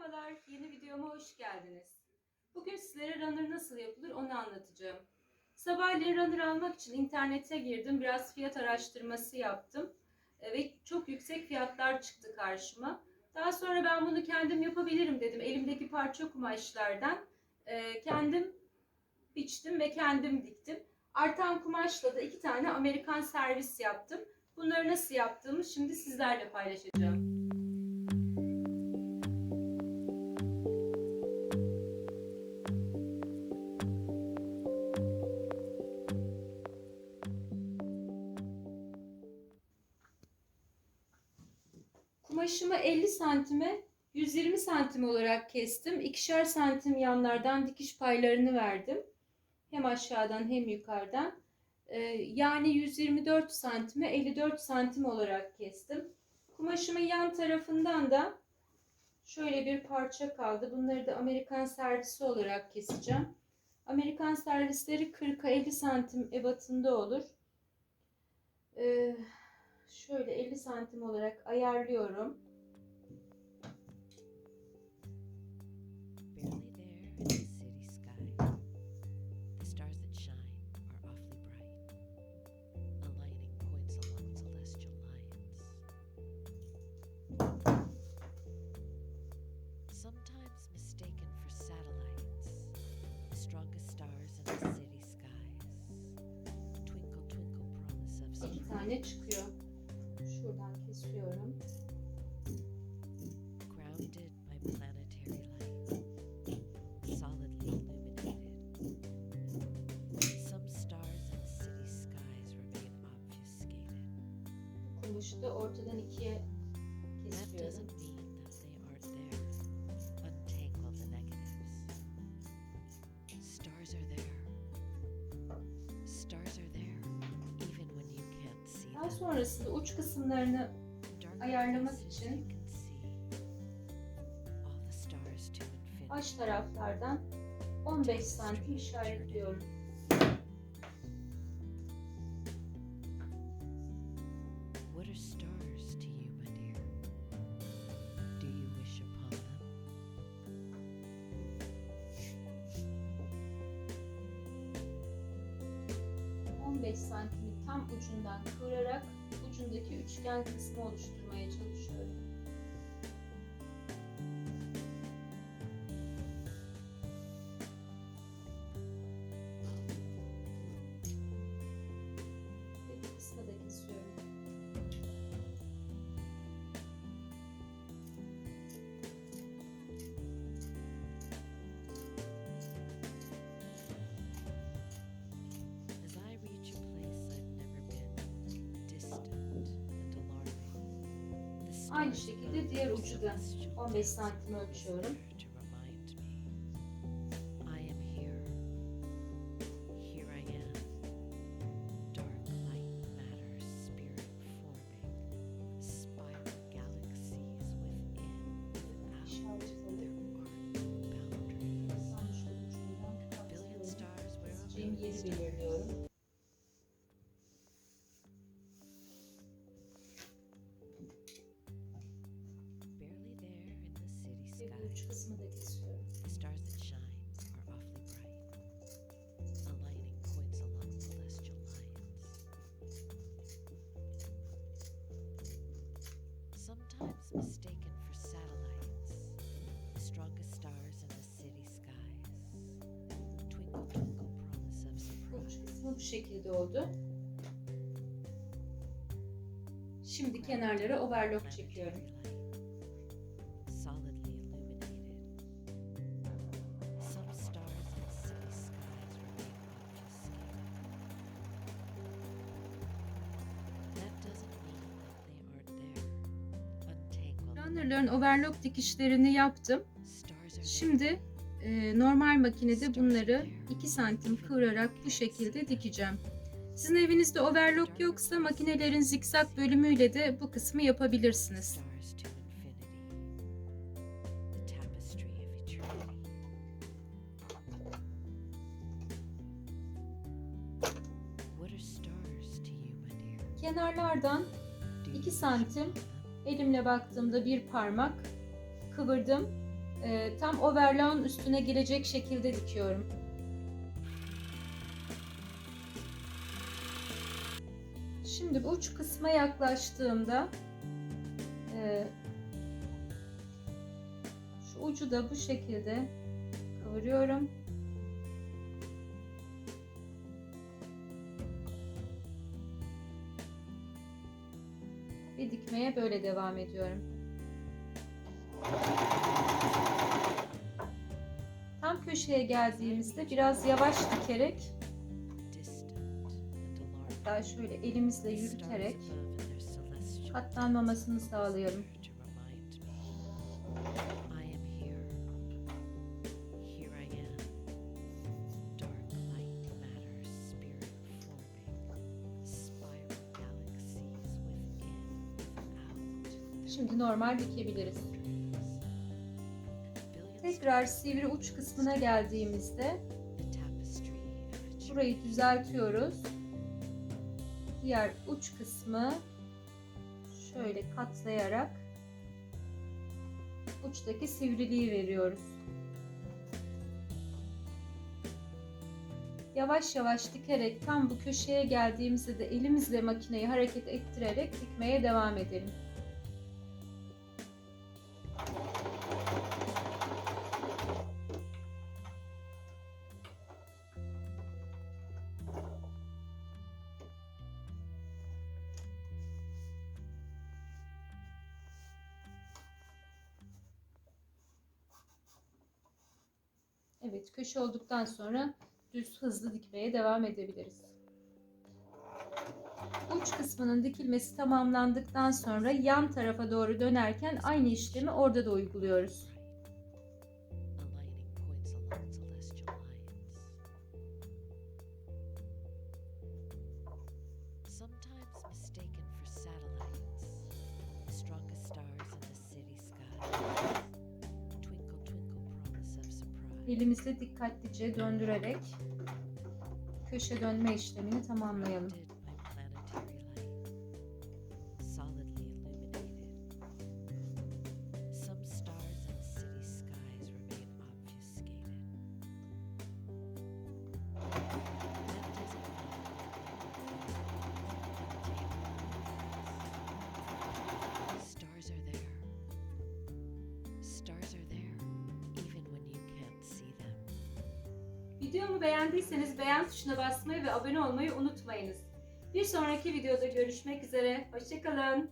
Merhabalar, yeni videoma hoş geldiniz. Bugün sizlere runner nasıl yapılır onu anlatacağım. Sabahleyin runner almak için internete girdim, biraz fiyat araştırması yaptım E, ve çok yüksek fiyatlar çıktı karşıma. Daha sonra ben bunu kendim yapabilirim dedim. Elimdeki parça kumaşlardan e, kendim biçtim ve kendim diktim. Artan kumaşla da iki tane Amerikan servis yaptım. Bunları nasıl yaptığımı şimdi sizlerle paylaşacağım. Kumaşımı 50 santime 120 santim olarak kestim. İkişer santim yanlardan dikiş paylarını verdim. Hem aşağıdan hem yukarıdan. Ee, yani 124 santime 54 santim olarak kestim. Kumaşımın yan tarafından da şöyle bir parça kaldı. Bunları da Amerikan servisi olarak keseceğim. Amerikan servisleri 40'a 50 santim ebatında olur. Ee, şöyle 50 santim olarak ayarlıyorum. Barely there you can't see Daha sonrasında uç kısımlarını ayarlamak için baş taraflardan 15 santim işaretliyorum. 15 santimi tam ucundan kıvırarak ucundaki üçgen kısmı oluşturmaya çalışıyorum. Aynı şekilde diğer ucu da celestial 15 santim ölçüyorum. to remind Ve bu uç kısmı da kesiyorum. The stars that shine are awfully bright, aligning points along celestial lines. Sometimes mistaken for satellites, the strongest stars in the city skies. Twinkle, twinkle, promise of surprise. bu şekilde oldu. Şimdi kenarlara overlock çekiyorum. Runner'ların overlock dikişlerini yaptım. Şimdi e, normal makinede bunları 2 santim kıvırarak bu şekilde dikeceğim. Sizin evinizde overlock yoksa makinelerin zikzak bölümüyle de bu kısmı yapabilirsiniz. Kenarlardan Do you 2 wish santim? Elimle baktığımda bir parmak kıvırdım e, tam overlock'un üstüne gelecek şekilde dikiyorum. Şimdi uç kısma yaklaştığımda e, şu ucu da bu şekilde kıvırıyorum. Ve dikmeye böyle devam ediyorum. Tam köşeye geldiğimizde biraz yavaş dikerek daha şöyle elimizle yürüterek katlanmamasını sağlayalım. Şimdi normal dikebiliriz. Tekrar sivri uç kısmına geldiğimizde burayı düzeltiyoruz. Diğer uç kısmı şöyle katlayarak uçtaki sivriliği veriyoruz. Yavaş yavaş dikerek tam bu köşeye geldiğimizde de elimizle makineyi hareket ettirerek dikmeye devam edelim. Evet, köşe olduktan sonra düz hızlı dikmeye devam edebiliriz. Uç kısmının dikilmesi tamamlandıktan sonra yan tarafa doğru dönerken aynı işlemi orada da uyguluyoruz. Elimizle dikkatlice döndürerek köşe dönme işlemini tamamlayalım. Stars in Videomu beğendiyseniz beğen tuşuna basmayı ve abone olmayı unutmayınız. Bir sonraki videoda görüşmek üzere. Hoşçakalın.